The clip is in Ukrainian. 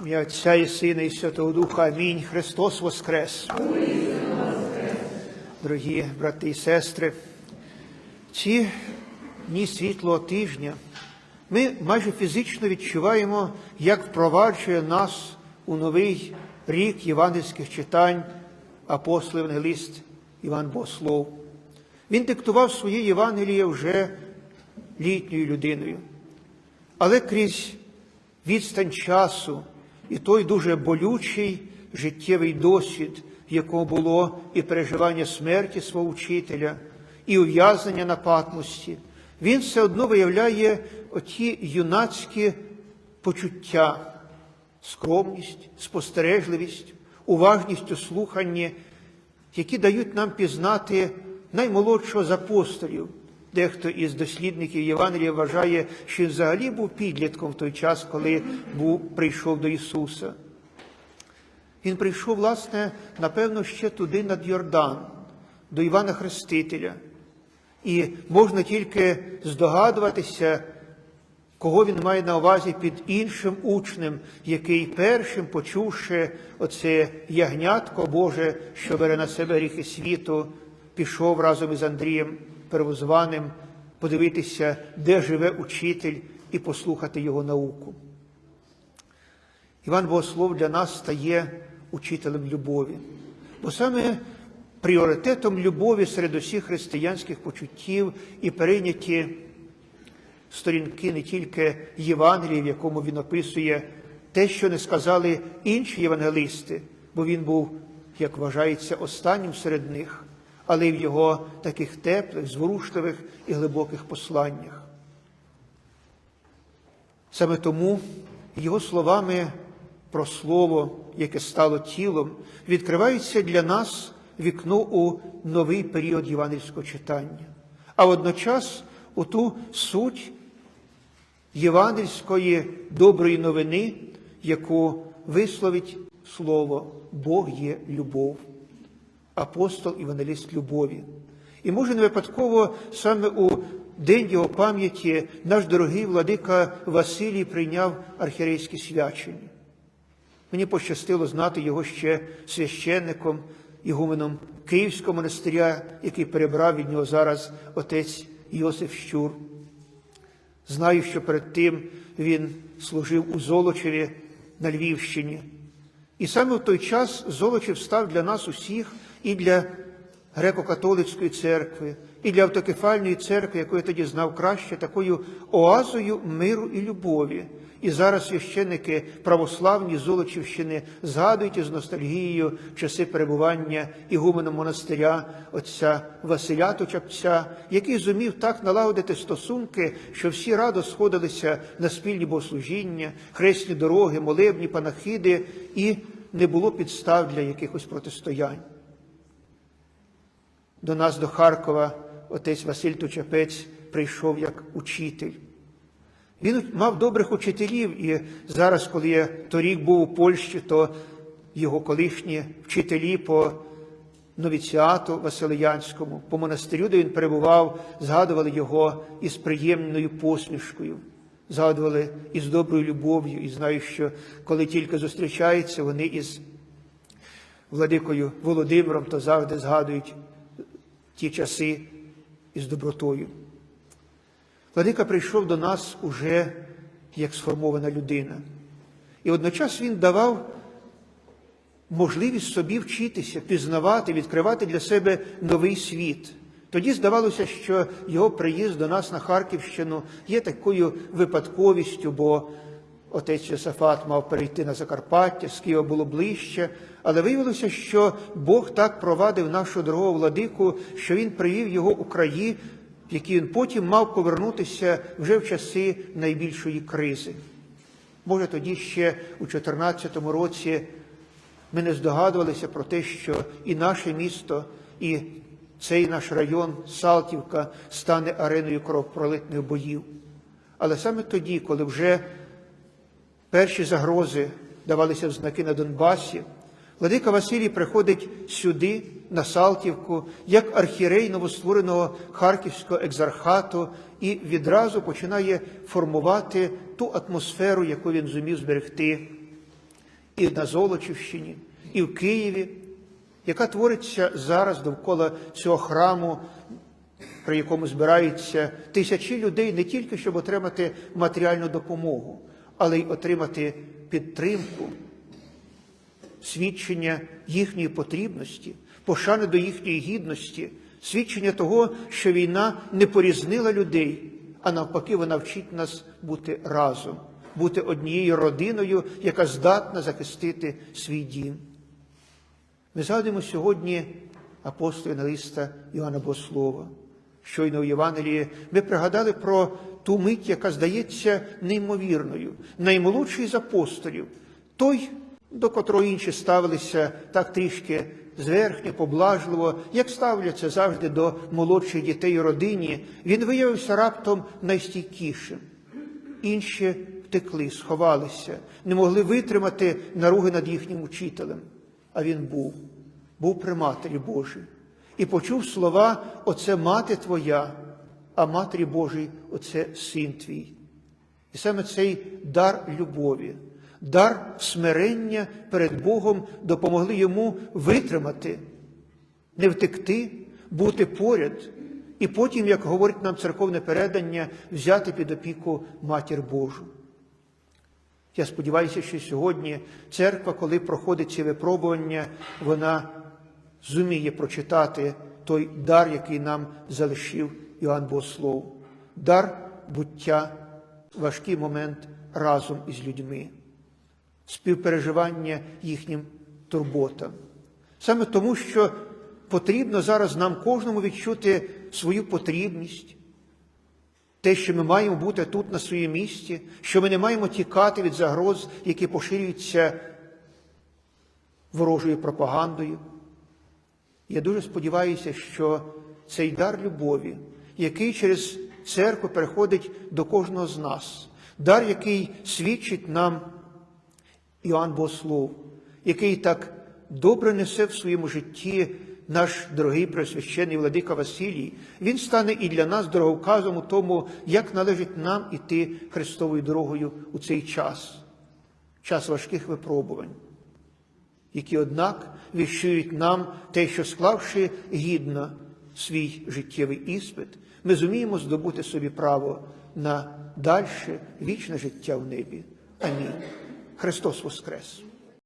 Ім'я Отця і Сина, і Святого Духа. Амінь. Христос Воскрес. Дорогі брати і сестри, ці дні світлого тижня ми майже фізично відчуваємо, як впроваджує нас у новий рік євангельських читань апостол Евангелист Іван Богослов. Він диктував своє Євангеліє вже літньою людиною. Але крізь відстань часу і той дуже болючий життєвий досвід, в якому було і переживання смерті свого вчителя, і ув'язнення на патмості, він все одно виявляє оті юнацькі почуття, скромність, спостережливість, уважність у слуханні, які дають нам пізнати наймолодшого з апостолів. Дехто із дослідників Євангелія вважає, що взагалі був підлітком в той час, коли був, прийшов до Ісуса. Він прийшов, власне, напевно, ще туди над Йордан, до Івана Хрестителя. І можна тільки здогадуватися, кого він має на увазі під іншим учнем, який першим, почувши оце ягнятко Боже, що бере на себе гріхи світу, пішов разом із Андрієм Первозваним подивитися, де живе учитель, і послухати його науку. Іван Богослов для нас стає учителем любові, бо саме пріоритетом любові серед усіх християнських почуттів і перейняті сторінки не тільки Євангелії, в якому він описує те, що не сказали інші євангелисти, бо він був, як вважається, останнім серед них, але й в його таких теплих, зворушливих і глибоких посланнях. Саме тому його словами про слово, яке стало тілом, відкривається для нас вікно у новий період євангельського читання, а водночас у ту суть євангельської доброї новини, яку висловить слово Бог є любов, апостол Івангеліст любові. І може не випадково саме у день його пам'яті наш дорогий владика Василій прийняв архірейське свячення. Мені пощастило знати його ще священником, ігуменом Київського монастиря, який перебрав від нього зараз отець Йосиф Щур. Знаю, що перед тим він служив у Золочеві на Львівщині. І саме в той час Золочів став для нас усіх і для греко-католицької церкви, і для автокефальної церкви, яку я тоді знав краще, такою оазою миру і любові. І зараз священники православні Золочівщини згадують із ностальгією часи перебування ігумена монастиря отця Василя Точапця, який зумів так налагодити стосунки, що всі радо сходилися на спільні богослужіння, хресні дороги, молебні, панахиди, і не було підстав для якихось протистоянь. До нас, до Харкова, отець Василь Точапець прийшов як учитель. Він мав добрих учителів, і зараз, коли я торік був у Польщі, то його колишні вчителі по новіціату Василиянському, по монастирю, де він перебував, згадували його із приємною посмішкою, згадували із доброю любов'ю, і знаю, що коли тільки зустрічаються, вони із владикою Володимиром, то завжди згадують ті часи із добротою. Владика прийшов до нас уже як сформована людина. І одночас він давав можливість собі вчитися, пізнавати, відкривати для себе новий світ. Тоді здавалося, що його приїзд до нас на Харківщину є такою випадковістю, бо отець Йосафат мав перейти на Закарпаття, з Києва було ближче, але виявилося, що Бог так провадив нашу дорогу владику, що він привів його у краї, в які він потім мав повернутися вже в часи найбільшої кризи. Може, тоді ще у 2014 році ми не здогадувалися про те, що і наше місто, і цей наш район, Салтівка, стане ареною кровопролитних боїв. Але саме тоді, коли вже перші загрози давалися в знаки на Донбасі, Владика Василій приходить сюди, на Салтівку, як архірей новоствореного Харківського екзархату, і відразу починає формувати ту атмосферу, яку він зумів зберегти і на Золочівщині, і в Києві, яка твориться зараз довкола цього храму, при якому збираються тисячі людей не тільки щоб отримати матеріальну допомогу, але й отримати підтримку, свідчення їхньої потрібності, пошани до їхньої гідності, свідчення того, що війна не порізнила людей, а навпаки, вона вчить нас бути разом, бути однією родиною, яка здатна захистити свій дім. Ми згадуємо сьогодні апостола листа Іоанна Богослова. Щойно у Євангелії ми пригадали про ту мить, яка здається неймовірною, наймолодший з апостолів, той, до котрого інші ставилися так трішки зверхньо, поблажливо, як ставляться завжди до молодших дітей у родині, він виявився раптом найстійкішим. Інші втекли, сховалися, не могли витримати наруги над їхнім учителем. А він був, був при Матері Божій. І почув слова Оце мати твоя, а Матері Божій оце син твій. І саме цей дар любові, дар смирення перед Богом допомогли йому витримати, не втекти, бути поряд, і потім, як говорить нам церковне передання, взяти під опіку Матір Божу. Я сподіваюся, що сьогодні церква, коли проходить ці випробування, вона зуміє прочитати той дар, який нам залишив Іоанн Богослов. Дар буття, важкий момент разом із людьми, співпереживання їхнім турботам. Саме тому, що потрібно зараз нам кожному відчути свою потрібність, те, що ми маємо бути тут на своєму місці, що ми не маємо тікати від загроз, які поширюються ворожою пропагандою. Я дуже сподіваюся, що цей дар любові, який через церкву переходить до кожного з нас, дар, який свідчить нам Іоанн Богослов, який так добре несе в своєму житті наш дорогий пресвящений владика Василій, він стане і для нас дороговказом у тому, як належить нам іти Христовою дорогою у цей час, час важких випробувань, які, однак, віщують нам те, що склавши гідно свій життєвий іспит, ми зуміємо здобути собі право на дальше вічне життя в небі. Амінь. Христос Воскрес!